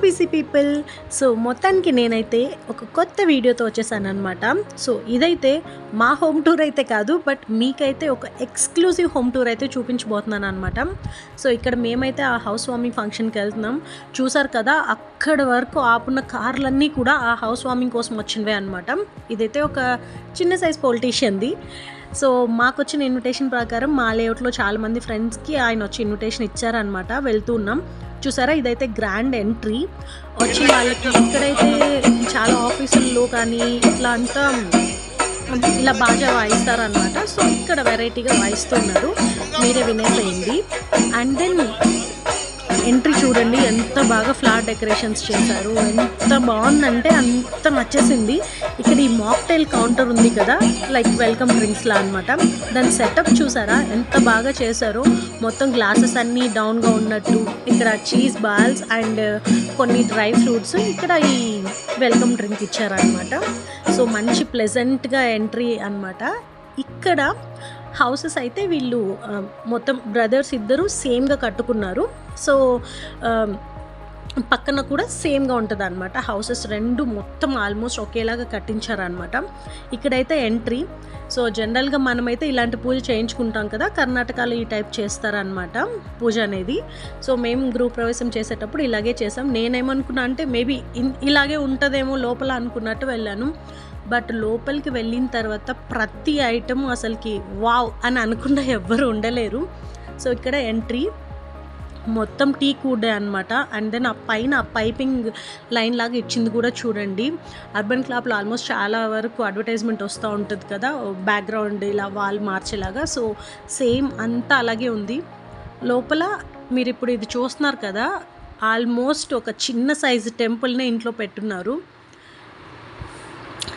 Busy people so మొత్తానికి నేనైతే ఒక కొత్త వీడియోతో వచ్చేసాను అనమాట సో ఇదైతే మా హోమ్ టూర్ అయితే కాదు బట్ మీకైతే ఒక ఎక్స్క్లూజివ్ హోమ్ టూర్ అయితే చూపించబోతున్నాను అనమాట సో ఇక్కడ మేమైతే ఆ హౌస్ వార్మింగ్ ఫంక్షన్కి వెళ్తున్నాం. చూసారు కదా అక్కడ వరకు ఆపున్న కార్లన్నీ కూడా ఆ హౌస్ వార్మింగ్ కోసం వచ్చినవే అనమాట ఇదైతే ఒక చిన్న సైజ్ పొలిటీషియన్ది సో మాకు వచ్చిన ఇన్విటేషన్ ప్రకారం మా లేఅవుట్లో చాలామంది ఫ్రెండ్స్కి ఆయన వచ్చి ఇన్విటేషన్ ఇచ్చారనమాట వెళ్తూ ఉన్నాం. చూసారా? ఇదైతే గ్రాండ్ ఎంట్రీ వచ్చిన వాళ్ళకి ఇక్కడైతే చాలా ఆఫీసుల్లో కానీ ఇట్లా అంతా ఇలా బాగా వాయిస్తారనమాట సో ఇక్కడ వెరైటీగా వాయిస్తున్నారు మీరే వినేసేయండి. అండ్ దెన్ ఎంట్రీ చూడండి ఎంత బాగా ఫ్లవర్ డెకరేషన్స్ చేశారు ఎంత బాగుందంటే అంత నచ్చేసింది. ఇక్కడ ఈ మాక్టైల్ కౌంటర్ ఉంది కదా లైక్ వెల్కమ్ డ్రింక్స్లా అనమాట దాని సెటప్ చూసారా ఎంత బాగా చేశారో. మొత్తం గ్లాసెస్ అన్నీ డౌన్గా ఉన్నట్టు ఇక్కడ చీజ్ బాల్స్ అండ్ కొన్ని డ్రై ఫ్రూట్స్ ఇక్కడ ఈ వెల్కమ్ డ్రింక్ ఇచ్చారనమాట సో మంచి ప్లెజెంట్గా ఎంట్రీ అనమాట ఇక్కడ హౌసెస్ అయితే వీళ్ళు మొత్తం బ్రదర్స్ ఇద్దరు సేమ్గా కట్టుకున్నారు. సో పక్కన కూడా సేమ్గా ఉంటుంది అనమాట హౌసెస్ రెండు మొత్తం ఆల్మోస్ట్ ఒకేలాగా కట్టించారనమాట ఇక్కడైతే ఎంట్రీ సో జనరల్గా మనమైతే ఇలాంటి పూజ చేయించుకుంటాం కదా కర్ణాటకలో ఈ టైప్ చేస్తారనమాట పూజ అనేది. సో మేము గృహ ప్రవేశం చేసేటప్పుడు ఇలాగే చేసాం. నేనేమనుకున్నా అంటే మేబీ ఇలాగే ఉంటుందేమో లోపల అనుకున్నట్టు వెళ్ళాను. బట్ లోపలికి వెళ్ళిన తర్వాత ప్రతి ఐటమ్ అసలుకి వావ్ అని అనుకున్న ఎవ్వరు ఉండలేరు. సో ఇక్కడ ఎంట్రీ మొత్తం టీ కూడే అనమాట అండ్ దెన్ ఆ పైన పైపింగ్ లైన్ లాగా ఇచ్చింది కూడా చూడండి. అర్బన్ క్లాప్లో ఆల్మోస్ట్ చాలా వరకు అడ్వర్టైజ్మెంట్ వస్తూ ఉంటుంది కదా. బ్యాక్గ్రౌండ్ ఇలా వాల్ మార్చేలాగా. సో సేమ్ అంతా అలాగే ఉంది. లోపల మీరు ఇప్పుడు ఇది చూస్తున్నారు కదా. ఆల్మోస్ట్ ఒక చిన్న సైజు టెంపుల్నే ఇంట్లో పెట్టున్నారు.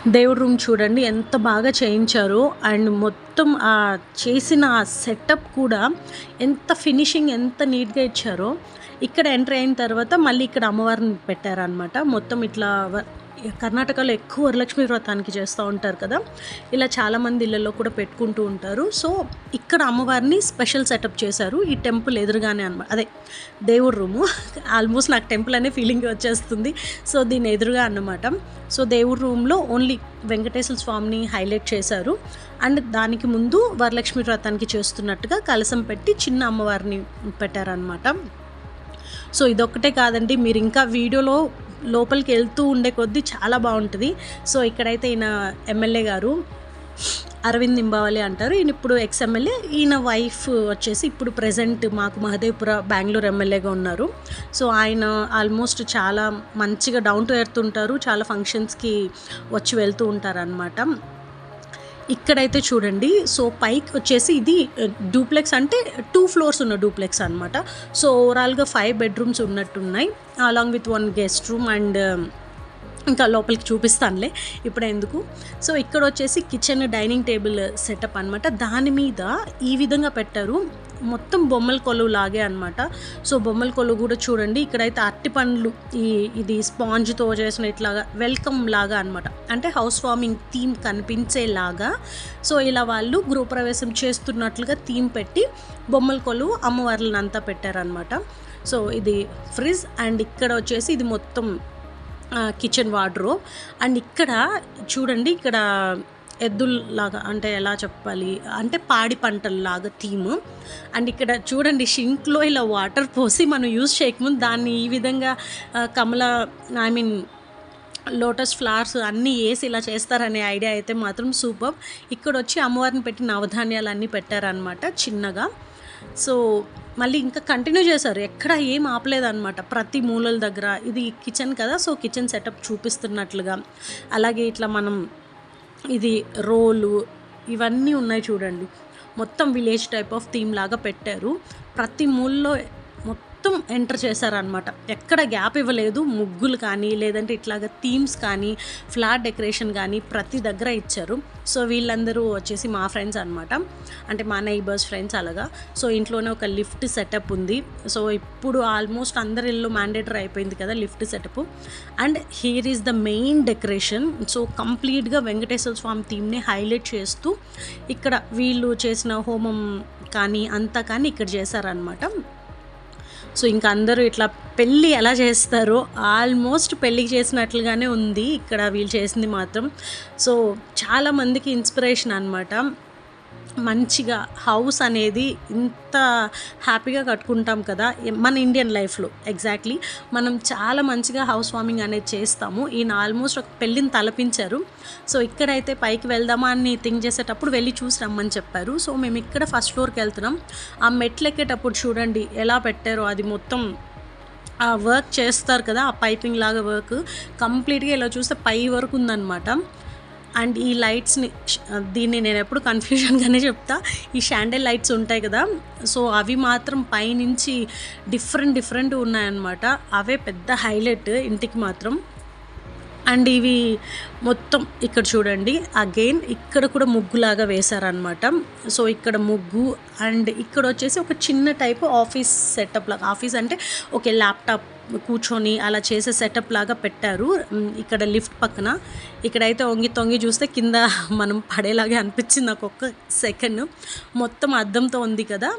దేవుడి రూమ్ చూడండి ఎంత బాగా చేయించారో. అండ్ మొత్తం ఆ చేసిన ఆ సెటప్ కూడా ఎంత ఫినిషింగ్ ఎంత నీట్గా ఇచ్చారో ఇక్కడ ఎంటర్ అయిన తర్వాత మళ్ళీ ఇక్కడ అమ్మవారిని పెట్టారనమాట మొత్తం ఇట్లా కర్ణాటకలో ఎక్కువ వరలక్ష్మి వ్రతానికి చేస్తూ ఉంటారు కదా. ఇలా చాలామంది ఇళ్ళల్లో కూడా పెట్టుకుంటూ ఉంటారు. సో ఇక్కడ అమ్మవారిని స్పెషల్ సెటప్ చేశారు ఈ టెంపుల్ ఎదురుగానే అనమాట అదే దేవుడి రూము. ఆల్మోస్ట్ నాకు టెంపుల్ అనే ఫీలింగ్ వచ్చేస్తుంది. సో దీని ఎదురుగా అన్నమాట. సో దేవుడి రూమ్లో ఓన్లీ వెంకటేశ్వర స్వామిని హైలైట్ చేశారు. అండ్ దానికి ముందు వరలక్ష్మి వ్రతానికి చేస్తున్నట్టుగా కలసం పెట్టి చిన్న అమ్మవారిని పెట్టారనమాట సో ఇదొక్కటే కాదండి. మీరు ఇంకా వీడియోలో లోపలికి వెళ్తూ ఉండే కొద్దీ చాలా బాగుంటుంది. సో ఇక్కడైతే ఈయన ఎమ్మెల్యే గారు అరవింద్ నింబావలి అంటారు. ఈయన ఇప్పుడు ఎక్స్ ఎమ్మెల్యే ఈయన వైఫ్ వచ్చేసి ఇప్పుడు ప్రజెంట్ మాకు మహదేవ్పుర బెంగళూరు ఎమ్మెల్యేగా ఉన్నారు. సో ఆయన ఆల్మోస్ట్ చాలా మంచిగా డౌన్ టు ఎర్త్ ఉంటారు. చాలా ఫంక్షన్స్కి వచ్చి వెళ్తూ ఉంటారనమాట ఇక్కడైతే చూడండి. సో పైకి వచ్చేసి ఇది డూప్లెక్స్ అంటే టూ ఫ్లోర్స్ ఉన్న డూప్లెక్స్ అనమాట సో ఓవరాల్గా ఫైవ్ బెడ్రూమ్స్ ఉన్నట్టున్నాయి. Along with one guest room and ఇంకా లోపలికి చూపిస్తానులే ఇప్పుడు ఎందుకు. సో ఇక్కడ వచ్చేసి కిచెన్ డైనింగ్ టేబుల్ సెటప్ అనమాట దాని మీద ఈ విధంగా పెట్టారు. మొత్తం బొమ్మల కొలువు లాగే అనమాట సో బొమ్మల కొలువు కూడా చూడండి. ఇక్కడైతే అట్టి పండ్లు ఈ ఇది స్పాంజ్తో చేసిన ఇట్లాగా వెల్కమ్ లాగా అనమాట అంటే హౌస్ వార్మింగ్ థీమ్ కనిపించేలాగా. సో ఇలా వాళ్ళు గృహప్రవేశం చేస్తున్నట్లుగా థీమ్ పెట్టి బొమ్మల కొలువు అమ్మవార్లను అంతా పెట్టారనమాట సో ఇది ఫ్రిజ్ అండ్ ఇక్కడ వచ్చేసి ఇది మొత్తం కిచెన్ వార్డ్రోబ్. అండ్ ఇక్కడ చూడండి ఇక్కడ ఎద్దుల్లాగా అంటే ఎలా చెప్పాలి? అంటే పాడి పంటల్లాగా థీమ్. అండ్ ఇక్కడ చూడండి షింక్లో ఇలా వాటర్ పోసి మనం యూజ్ చేయకముందు దాన్ని ఈ విధంగా కమల ఐ మీన్ లోటస్ ఫ్లవర్స్ అన్నీ వేసి ఇలా చేస్తారనే ఐడియా అయితే మాత్రం సూపర్. ఇక్కడ వచ్చి అమ్మవారిని పెట్టి నవధాన్యాలు అన్నీ పెట్టారనమాట చిన్నగా. సో మళ్ళీ ఇంకా కంటిన్యూ చేశారు. ఎక్కడ ఏం ఆపలేదన్నమాట ప్రతి మూలల దగ్గర. ఇది కిచెన్ కదా సో కిచెన్ సెటప్ చూపిస్తున్నట్లుగా. అలాగే ఇట్లా మనం ఇది రోలు ఇవన్నీ ఉన్నాయి చూడండి. మొత్తం విలేజ్ టైప్ ఆఫ్ థీమ్ లాగా పెట్టారు. ప్రతి మూలలో మొత్తం ఎంటర్ చేశారనమాట ఎక్కడ గ్యాప్ ఇవ్వలేదు. ముగ్గులు కానీ లేదంటే ఇట్లాగ థీమ్స్ కానీ ఫ్లాట్ డెకరేషన్ కానీ ప్రతి దగ్గర ఇచ్చారు. సో వీళ్ళందరూ వచ్చేసి మా ఫ్రెండ్స్ అనమాట అంటే మా నైబర్స్ ఫ్రెండ్స్ అలాగా. సో ఇంట్లోనే ఒక లిఫ్ట్ సెటప్ ఉంది. సో ఇప్పుడు ఆల్మోస్ట్ అందరి ఇల్లు మ్యాండేటరీ అయిపోయింది కదా lift setup. And here is the main decoration. So కంప్లీట్గా వెంకటేశ్వర స్వామి థీమ్ని హైలైట్ చేస్తూ ఇక్కడ వీళ్ళు చేసిన హోమం కానీ అంతా కానీ ఇక్కడ చేశారనమాట సో ఇంకా అందరూ ఇట్లా పెళ్ళి ఎలా చేస్తారో ఆల్మోస్ట్ పెళ్ళికి చేసినట్లుగానే ఉంది. ఇక్కడ వీళ్ళు చేసింది మాత్రం. సో చాలామందికి ఇన్స్పిరేషన్ అనమాట మంచిగా హౌస్ అనేది ఇంత హ్యాపీగా కట్టుకుంటాం కదా మన ఇండియన్ లైఫ్లో ఎగ్జాక్ట్లీ. మనం చాలా మంచిగా హౌస్ వార్మింగ్ అనేది చేస్తాము. ఈయన ఆల్మోస్ట్ ఒక పెళ్ళిని తలపించారు. సో ఇక్కడైతే పైకి వెళ్దామా అని థింక్ చేసేటప్పుడు వెళ్ళి చూసి రమ్మని చెప్పారు. సో మేము ఇక్కడ ఫస్ట్ ఫ్లోర్కి వెళ్తున్నాం. ఆ మెట్లు ఎక్కేటప్పుడు చూడండి ఎలా పెట్టారో. అది మొత్తం ఆ వర్క్ చేస్తారు కదా ఆ పైపింగ్ లాగా వర్క్. కంప్లీట్గా ఇలా చూస్తే పై వరకు ఉందన్నమాట. అండ్ ఈ లైట్స్ని దీన్ని నేను ఎప్పుడు కన్ఫ్యూజన్గానే చెప్తా. ఈ షాండెల్ లైట్స్ ఉంటాయి కదా సో అవి మాత్రం పైనుంచి డిఫరెంట్ డిఫరెంట్ ఉన్నాయన్నమాట. అవే పెద్ద హైలైట్ ఇంటికి మాత్రం. అండ్ ఇవి మొత్తం ఇక్కడ చూడండి అగైన్ ఇక్కడ కూడా ముగ్గులాగా వేశారనమాట సో ఇక్కడ ముగ్గు అండ్ ఇక్కడ వచ్చేసి ఒక చిన్న టైప్ ఆఫీస్ సెటప్ లాగా ఆఫీస్ అంటే ఓకే ల్యాప్టాప్ కూర్చొని అలా చేసే సెటప్ లాగా పెట్టారు. ఇక్కడ లిఫ్ట్ పక్కన. ఇక్కడైతే వంగి తొంగి చూస్తే కింద మనం పడేలాగే అనిపించింది నాకు ఒక్క సెకండ్ మొత్తం అద్దంతో ఉంది కదా.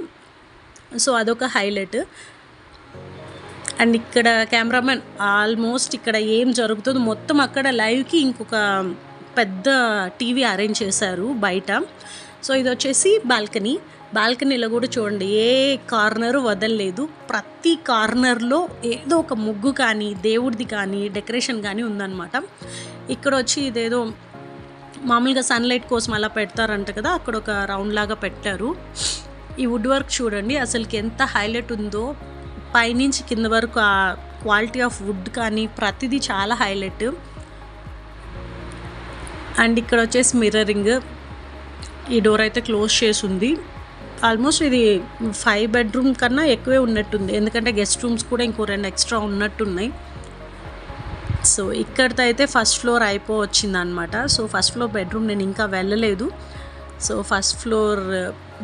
సో అదొక హైలైట్ అండ్ ఇక్కడ కెమెరామెన్ ఆల్మోస్ట్ ఇక్కడ ఏం జరుగుతుందో మొత్తం అక్కడ లైవ్కి ఇంకొక పెద్ద టీవీ అరేంజ్ చేశారు బయట. సో ఇది వచ్చేసి బాల్కనీ బాల్కనీలో కూడా చూడండి ఏ కార్నరు వదలలేదు. ప్రతి కార్నర్లో ఏదో ఒక ముగ్గు కానీ దేవుడిది కానీ డెకరేషన్ కానీ ఉందన్నమాట. ఇక్కడ వచ్చి ఇదేదో మామూలుగా సన్లైట్ కోసం అలా పెడతారంట కదా అక్కడ ఒక రౌండ్ లాగా పెట్టారు. ఈ వుడ్ వర్క్ చూడండి అసలుకి ఎంత హైలైట్ ఉందో. పైనుంచి కింద వరకు ఆ క్వాలిటీ ఆఫ్ వుడ్ కానీ ప్రతిదీ చాలా హైలైట్. అండ్ ఇక్కడ వచ్చేసి మిర్రరింగ్. ఈ డోర్ అయితే క్లోజ్ చేసి ఉంది. ఆల్మోస్ట్ ఇది ఫైవ్ బెడ్రూమ్ కన్నా ఎక్కువే ఉన్నట్టుంది. ఎందుకంటే గెస్ట్ రూమ్స్ కూడా ఇంకో రెండు ఎక్స్ట్రా ఉన్నట్టున్నాయి. సో ఇక్కడితో అయితే ఫస్ట్ ఫ్లోర్ అయిపో వచ్చింది అనమాట సో ఫస్ట్ ఫ్లోర్ బెడ్రూమ్ నేను ఇంకా వెళ్ళలేదు. సో ఫస్ట్ ఫ్లోర్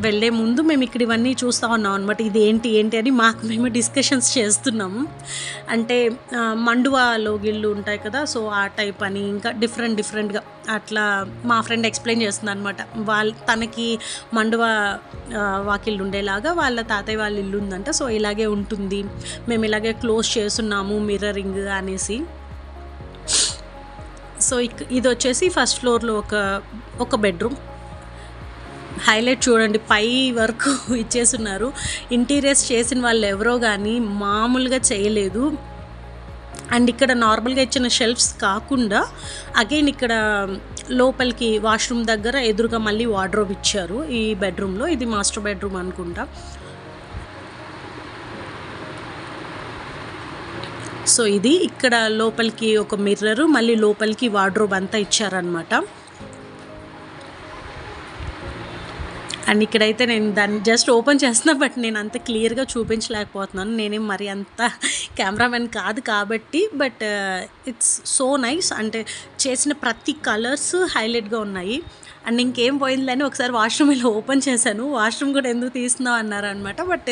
వెళ్ళే ముందు మేము ఇక్కడ ఇవన్నీ చూస్తూ ఉన్నాం అనమాట ఇది ఏంటి ఏంటి అని మాకు మేము డిస్కషన్స్ చేస్తున్నాము అంటే ఆ, మండువా లోగిళ్ళు ఉంటాయి కదా సో ఆ టైప్ అని ఇంకా డిఫరెంట్ డిఫరెంట్గా అట్లా మా ఫ్రెండ్ ఎక్స్ప్లెయిన్ చేస్తుంది అనమాట వాళ్ళ తనకి మండువా వాకిళ్ళు ఉండేలాగా వాళ్ళ తాతయ్య వాళ్ళ ఇల్లు ఉందంట. సో ఇలాగే ఉంటుంది. మేము ఇలాగే క్లోజ్ చేస్తున్నాము మిర్రరింగ్ అనేసి. సో ఇక్ ఇది వచ్చేసి ఫస్ట్ ఫ్లోర్లో ఒక ఒక బెడ్రూమ్. హైలైట్ చూడండి పై వరకు ఇచ్చేస్తున్నారు. ఇంటీరియర్స్ చేసిన వాళ్ళు ఎవరో కానీ మామూలుగా చేయలేదు. అండ్ ఇక్కడ నార్మల్గా ఇచ్చిన షెల్ఫ్స్ కాకుండా అగైన్ ఇక్కడ లోపలికి వాష్రూమ్ దగ్గర ఎదురుగా మళ్ళీ వార్డ్రోబ్ ఇచ్చారు ఈ బెడ్రూమ్లో. ఇది మాస్టర్ బెడ్రూమ్ అనుకుంటా. సో ఇది ఇక్కడ లోపలికి ఒక మిర్రర్ మళ్ళీ లోపలికి వార్డ్రోబ్ అంతా ఇచ్చారనమాట అండ్ ఇక్కడైతే నేను దాన్ని జస్ట్ ఓపెన్ చేస్తున్నా బట్ నేను అంత క్లియర్గా చూపించలేకపోతున్నాను. నేనేం మరి అంత కెమెరామెన్ కాదు కాబట్టి బట్ ఇట్స్ సో నైస్ అంటే చేసిన ప్రతి కలర్స్ హైలైట్గా ఉన్నాయి. అండ్ ఇంకేం పోయిందని ఒకసారి వాష్రూమ్ ఇలా ఓపెన్ చేశాను. వాష్రూమ్ కూడా ఎందుకు తీస్తున్నావు అన్నారు అనమాట బట్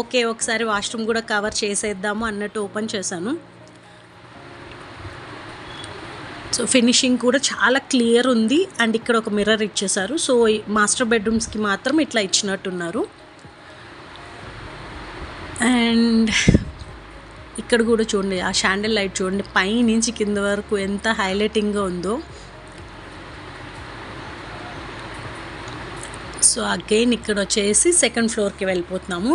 ఓకే uh, ఒకసారి వాష్రూమ్ కూడా కవర్ చేసేద్దాము అన్నట్టు ఓపెన్ చేశాను. సో ఫినిషింగ్ కూడా చాలా క్లియర్ ఉంది అండ్ ఇక్కడ ఒక మిర్రర్ ఇచ్చేసారు సో ఈ మాస్టర్ బెడ్రూమ్స్కి మాత్రం ఇట్లా ఇచ్చినట్టున్నారు. అండ్ ఇక్కడ కూడా చూడండి ఆ షాండిల్ లైట్ చూడండి పై నుంచి కింద వరకు ఎంత హైలైటింగ్గా ఉందో. సో అగైన్ ఇక్కడ వచ్చేసి సెకండ్ ఫ్లోర్కి వెళ్ళిపోతున్నాము.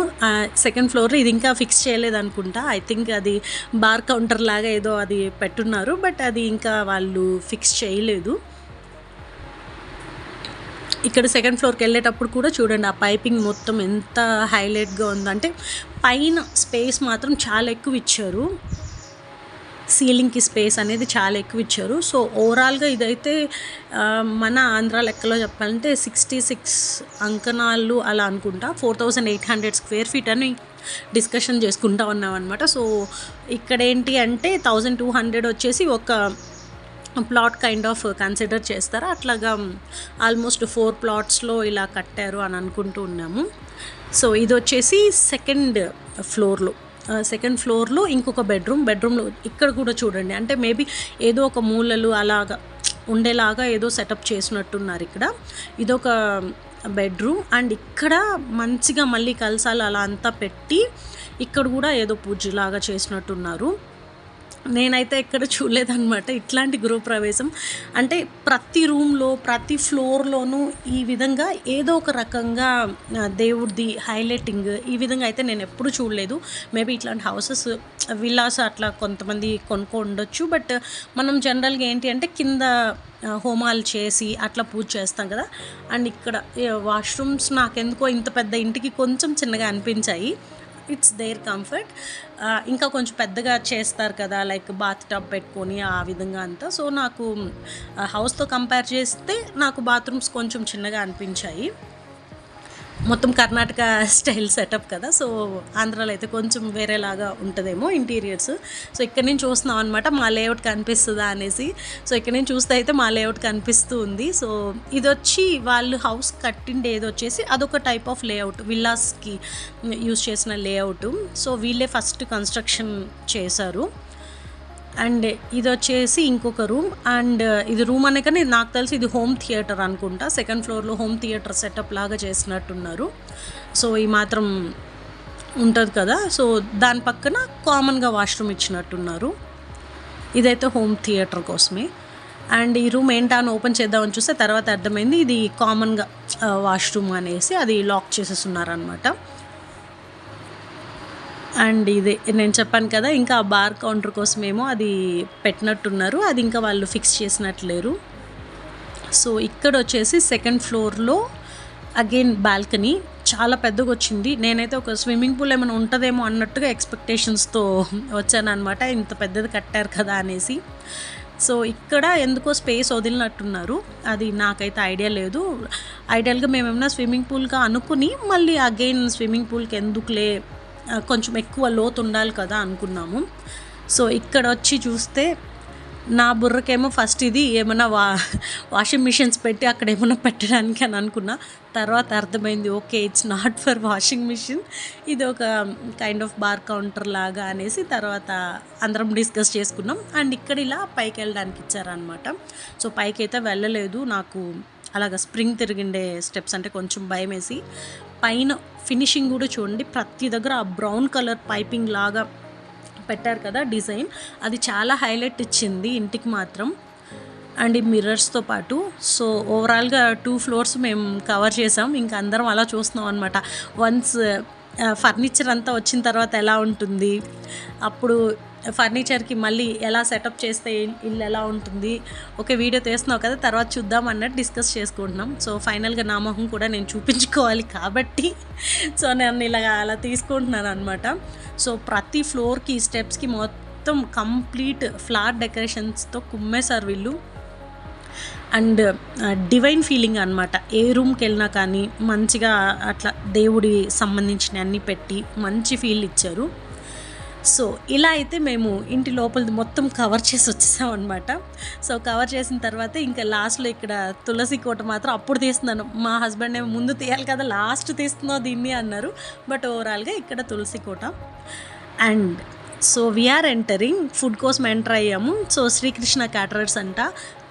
సెకండ్ ఫ్లోర్ ఇది ఇంకా ఫిక్స్ చేయలేదనుకుంటా. ఐ థింక్ అది బార్ కౌంటర్ లాగా ఏదో అది పెట్టున్నారు బట్ అది ఇంకా వాళ్ళు ఫిక్స్ చేయలేదు. ఇక్కడ సెకండ్ ఫ్లోర్కి వెళ్ళేటప్పుడు కూడా చూడండి ఆ పైపింగ్ మొత్తం ఎంత హైలైట్గా ఉందంటే పైన స్పేస్ మాత్రం చాలా ఎక్కువ ఇచ్చారు. సీలింగ్కి స్పేస్ అనేది చాలా ఎక్కువ ఇచ్చారు. సో ఓవరాల్గా ఇదైతే మన ఆంధ్ర లెక్కలో చెప్పాలంటే సిక్స్టీ సిక్స్ అంకణాలు అలా అనుకుంటా. Four thousand eight hundred square feet అని డిస్కషన్ చేసుకుంటా ఉన్నాం అనమాట సో ఇక్కడ ఏంటి అంటే థౌజండ్ టూ హండ్రెడ్ వచ్చేసి ఒక ప్లాట్ కైండ్ ఆఫ్ కన్సిడర్ చేస్తారు? అట్లాగా ఆల్మోస్ట్ ఫోర్ ప్లాట్స్లో ఇలా కట్టారు అని అనుకుంటూ ఉన్నాము. సో ఇది వచ్చేసి సెకండ్ ఫ్లోర్లో. సెకండ్ ఫ్లోర్లో ఇంకొక బెడ్రూమ్ బెడ్రూమ్లో ఇక్కడ కూడా చూడండి. అంటే మేబీ ఏదో ఒక మూలలు అలాగా ఉండేలాగా ఏదో సెటప్ చేసినట్టున్నారు ఇక్కడ. ఇదొక బెడ్రూమ్ అండ్ ఇక్కడ మంచిగా మళ్ళీ కలసాలు అలా అంతా పెట్టి ఇక్కడ కూడా ఏదో పూజలాగా చేసినట్టున్నారు. నేనైతే ఎక్కడ చూడలేదన్నమాట ఇట్లాంటి గృహప్రవేశం. అంటే ప్రతి రూమ్లో ప్రతి ఫ్లోర్లోనూ ఈ విధంగా ఏదో ఒక రకంగా దేవుడిది హైలైటింగ్ ఈ విధంగా అయితే నేను ఎప్పుడు చూడలేదు. మేబీ ఇట్లాంటి హౌసెస్ విల్లాస్ అట్లా కొంతమంది కొనుక్కో ఉండొచ్చు. బట్ మనం జనరల్గా ఏంటి అంటే కింద హోమాలు చేసి అట్లా పూజ చేస్తాం కదా. అండ్ ఇక్కడ వాష్రూమ్స్ నాకెందుకో ఇంత పెద్ద ఇంటికి కొంచెం చిన్నగా అనిపించాయి. It's their comfort. ఇంకా కొంచెం పెద్దగా చేస్తారు కదా లైక్ బాత్ టబ్ పెట్టుకొని ఆ విధంగా అంతా. సో నాకు హౌస్తో కంపేర్ చేస్తే నాకు బాత్రూమ్స్ కొంచెం చిన్నగా అనిపించాయి. మొత్తం కర్ణాటక స్టైల్ సెటప్ కదా సో ఆంధ్రాలో అయితే కొంచెం వేరేలాగా ఉంటుందేమో ఇంటీరియర్స్ సో ఇక్కడ నుంచి చూస్తున్నాం అనమాట మా లేఅవుట్ కనిపిస్తుందా అనేసి. సో ఇక్కడ నుంచి చూస్తే అయితే మా లేఅవుట్ కనిపిస్తూ ఉంది. సో ఇది వచ్చి వాళ్ళు హౌస్ కట్టిండేది వచ్చేసి అదొక టైప్ ఆఫ్ లేఅవుట్ విల్లాస్కి యూజ్ చేసిన లేఅవుట్ సో వీళ్ళే ఫస్ట్ కన్స్ట్రక్షన్ చేశారు. అండ్ ఇది వచ్చేసి ఇంకొక రూమ్ అండ్ ఇది రూమ్ అనే కానీ నాకు తెలిసి ఇది హోమ్ థియేటర్ అనుకుంటా. సెకండ్ ఫ్లోర్లో హోమ్ థియేటర్ సెటప్ లాగా చేసినట్టున్నారు. సో ఈ మాత్రం ఉంటుంది కదా. సో దాని పక్కన కామన్గా వాష్రూమ్ ఇచ్చినట్టున్నారు. ఇదైతే హోమ్ థియేటర్ కోసమే. అండ్ ఈ రూమ్ ఏంటా అని ఓపెన్ చేద్దామని చూస్తే తర్వాత అర్థమైంది ఇది కామన్గా వాష్రూమ్ అనేసి అది లాక్ చేసేస్తున్నారనమాట అండ్ ఇదే నేను చెప్పాను కదా ఇంకా ఆ బార్ కౌంటర్ కోసమేమో అది పెట్టినట్టున్నారు. అది ఇంకా వాళ్ళు ఫిక్స్ చేసినట్లేరు. సో ఇక్కడ వచ్చేసి సెకండ్ ఫ్లోర్లో అగైన్ బాల్కనీ చాలా పెద్దగా వచ్చింది నేనైతే ఒక స్విమ్మింగ్ పూల్ ఏమైనా ఉంటుందేమో అన్నట్టుగా ఎక్స్పెక్టేషన్స్తో వచ్చానమాట ఇంత పెద్దది కట్టారు కదా అనేసి. సో ఇక్కడ ఎందుకో స్పేస్ వదిలినట్టున్నారు. అది నాకైతే ఐడియా లేదు. ఐడియల్గా మేము ఏమైనా స్విమ్మింగ్ పూల్గా అనుకుని మళ్ళీ అగైన్ స్విమ్మింగ్ పూల్కి ఎందుకులే కొంచెం ఎక్కువ లోతు ఉండాలి కదా అనుకున్నాము. సో ఇక్కడ వచ్చి చూస్తే నా బుర్రకేమో ఫస్ట్ ఇది ఏమైనా వా వాషింగ్ మిషన్స్ పెట్టి అక్కడ ఏమైనా పెట్టడానికి అని అనుకున్నా. తర్వాత అర్థమైంది okay it's not for washing machine ఇది ఒక కైండ్ ఆఫ్ బార్ కౌంటర్ లాగా అనేసి తర్వాత అందరం డిస్కస్ చేసుకున్నాం. అండ్ ఇక్కడ ఇలా పైకి వెళ్ళడానికి ఇచ్చారనమాట సో పైకి అయితే వెళ్ళలేదు. నాకు అలాగ స్ప్రింగ్ తిరిగిండే స్టెప్స్ అంటే కొంచెం భయం వేసి పైన ఫినిషింగ్ కూడా చూడండి ప్రతి దగ్గర ఆ బ్రౌన్ కలర్ పైపింగ్ లాగా పెట్టారు కదా డిజైన్. అది చాలా హైలైట్ ఇచ్చింది ఇంటికి మాత్రం. అండ్ ఈ మిర్రర్స్తో పాటు సో ఓవరాల్గా టూ ఫ్లోర్స్ మేము కవర్ చేసాం. ఇంకా అందరం అలా చూస్తున్నాం అనమాట వన్స్ ఫర్నిచర్ అంతా వచ్చిన తర్వాత ఎలా ఉంటుంది అప్పుడు ఫర్నిచర్కి మళ్ళీ ఎలా సెటప్ చేస్తే ఇల్లు ఎలా ఉంటుంది. ఓకే వీడియో తీస్తున్నావు కదా తర్వాత చూద్దాం అన్నట్టు డిస్కస్ చేసుకుంటున్నాం. సో ఫైనల్గా నా మొహం కూడా నేను చూపించుకోవాలి కాబట్టి. సో నేను ఇలా అలా తీసుకుంటున్నాను అనమాట సో ప్రతి ఫ్లోర్కి స్టెప్స్కి మొత్తం కంప్లీట్ ఫ్లాట్ డెకరేషన్స్తో కుమ్మేశారు వీళ్ళు. అండ్ డివైన్ ఫీలింగ్ అనమాట ఏ రూమ్కి వెళ్ళినా కానీ మంచిగా అట్లా దేవుడి సంబంధించిన అన్నీ పెట్టి మంచి ఫీల్ ఇచ్చారు. సో ఇలా అయితే మేము ఇంటి లోపలిది మొత్తం కవర్ చేసి వచ్చేసాం అనమాట సో కవర్ చేసిన తర్వాత ఇంకా లాస్ట్లో ఇక్కడ తులసి కోట మాత్రం అప్పుడు తీస్తున్నాను. మా హస్బెండ్ ఏమో ముందు తీయాలి కదా లాస్ట్ తీస్తున్నావు దీన్ని అన్నారు. బట్ ఓవరాల్గా ఇక్కడ తులసి కోట. And so we're entering food కోసం ఎంటర్ అయ్యాము. సో శ్రీకృష్ణ క్యాటరర్స్ అంట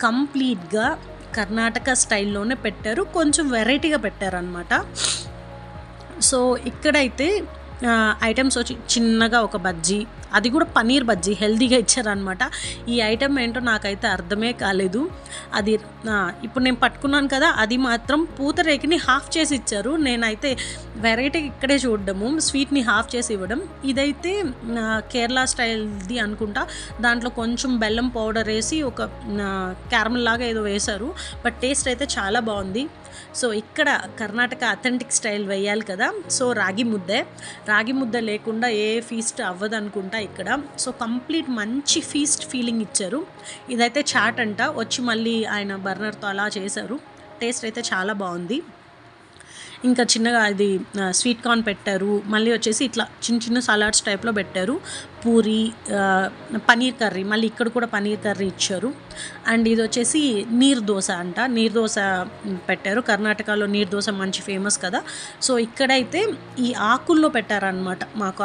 కంప్లీట్గా కర్ణాటక స్టైల్లోనే పెట్టారు. కొంచెం వెరైటీగా పెట్టారనమాట సో ఇక్కడైతే ఐటమ్స్ వచ్చి చిన్నగా ఒక బజ్జీ అది కూడా పన్నీర్ బజ్జీ హెల్దీగా ఇచ్చారనమాట ఈ ఐటమ్ ఏంటో నాకైతే అర్థమే కాలేదు. అది ఇప్పుడు నేను పట్టుకున్నాను కదా అది మాత్రం పూతరేకిని హాఫ్ చేసి ఇచ్చారు. నేనైతే వెరైటీ ఇక్కడే చూడడము స్వీట్ని హాఫ్ చేసి ఇవ్వడం. ఇదైతే కేరళ స్టైల్ది అనుకుంటా. దాంట్లో కొంచెం బెల్లం పౌడర్ వేసి ఒక క్యారమల్ లాగా ఏదో వేశారు. బట్ టేస్ట్ అయితే చాలా బాగుంది. సో ఇక్కడ కర్ణాటక అథెంటిక్ స్టైల్ వేయాలి కదా. సో రాగి ముద్దే. రాగి ముద్ద లేకుండా ఏ ఫీస్ట్ అవ్వదు అనుకుంటా ఇక్కడ. సో కంప్లీట్ మంచి ఫీస్ట్ ఫీలింగ్ ఇచ్చారు. ఇదైతే చాట్ అంట. వచ్చి మళ్ళీ ఆయన బర్నర్తో అలా చేశారు. టేస్ట్ అయితే చాలా బాగుంది. ఇంకా చిన్నగా అది స్వీట్ కార్న్ పెట్టారు. మళ్ళీ వచ్చేసి ఇట్లా చిన్న చిన్న సలాడ్స్ టైప్లో పెట్టారు. పూరి పనీర్ కర్రీ మళ్ళీ ఇక్కడ కూడా పనీర్ కర్రీ ఇచ్చారు. అండ్ ఇది వచ్చేసి నీరు దోశ అంట. నీరు దోశ పెట్టారు. కర్ణాటకలో నీరు దోశ మంచి ఫేమస్ కదా. సో ఇక్కడైతే ఈ ఆకుల్లో పెట్టారనమాట మాకు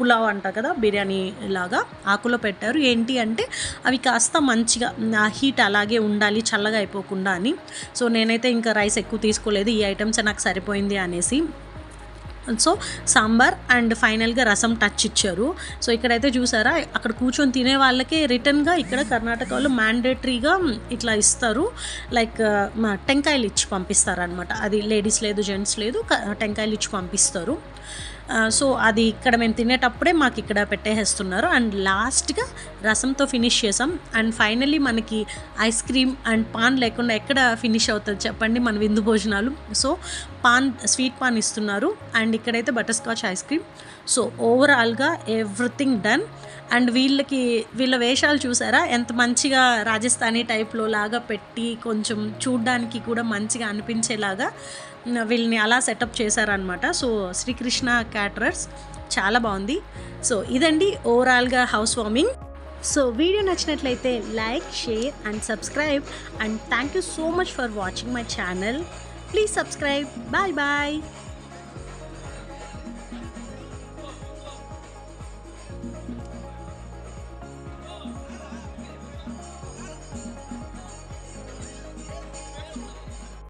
పులావ్ అంట కదా బిర్యానీ లాగా ఆకులో పెట్టారు. ఏంటి అంటే అవి కాస్త మంచిగా ఆ హీట్ అలాగే ఉండాలి చల్లగా అయిపోకుండా అని. సో నేనైతే ఇంకా రైస్ ఎక్కువ తీసుకోలేదు. ఈ ఐటమ్స్ నాకు సరిపోయింది అనేసి సో సాంబార్ అండ్ ఫైనల్గా రసం టచ్ ఇచ్చారు. సో ఇక్కడైతే చూసారా అక్కడ కూర్చొని తినే వాళ్ళకి రిటర్న్గా ఇక్కడ కర్ణాటకలో మ్యాండేటరీగా ఇట్లా ఇస్తారు. లైక్ టెంకాయలు ఇచ్చి పంపిస్తారు అనమాట అది లేడీస్ లేదు జెంట్స్ లేదు టెంకాయలు ఇచ్చి పంపిస్తారు. సో అది ఇక్కడ మేము తినేటప్పుడే మాకు ఇక్కడ పెట్టేసేస్తున్నారు. అండ్ లాస్ట్గా రసంతో ఫినిష్ చేసాం. అండ్ ఫైనల్లీ మనకి ఐస్ క్రీమ్ అండ్ పాన్ లేకుండా ఎక్కడ ఫినిష్ అవుతుంది చెప్పండి మన విందు భోజనాలు. సో పాన్ స్వీట్ పాన్ ఇస్తున్నారు. అండ్ ఇక్కడైతే butterscotch ice cream. So ఓవరాల్గా ఎవ్రీథింగ్ డన్. అండ్ వీళ్ళకి వీళ్ళ వేషాలు చూసారా? ఎంత మంచిగా రాజస్థానీ టైప్లో లాగా పెట్టి కొంచెం చూడ్డానికి కూడా మంచిగా అనిపించేలాగా వీళ్ళని అలా సెటప్ చేశారనమాట సో శ్రీకృష్ణ క్యాటరర్స్. చాలా బాగుంది. సో ఇదండి ఓవరాల్గా హౌస్ వార్మింగ్ సో వీడియో నచ్చినట్లయితే like share and subscribe. And thank you so much for watching my channel. Please subscribe. Bye-bye.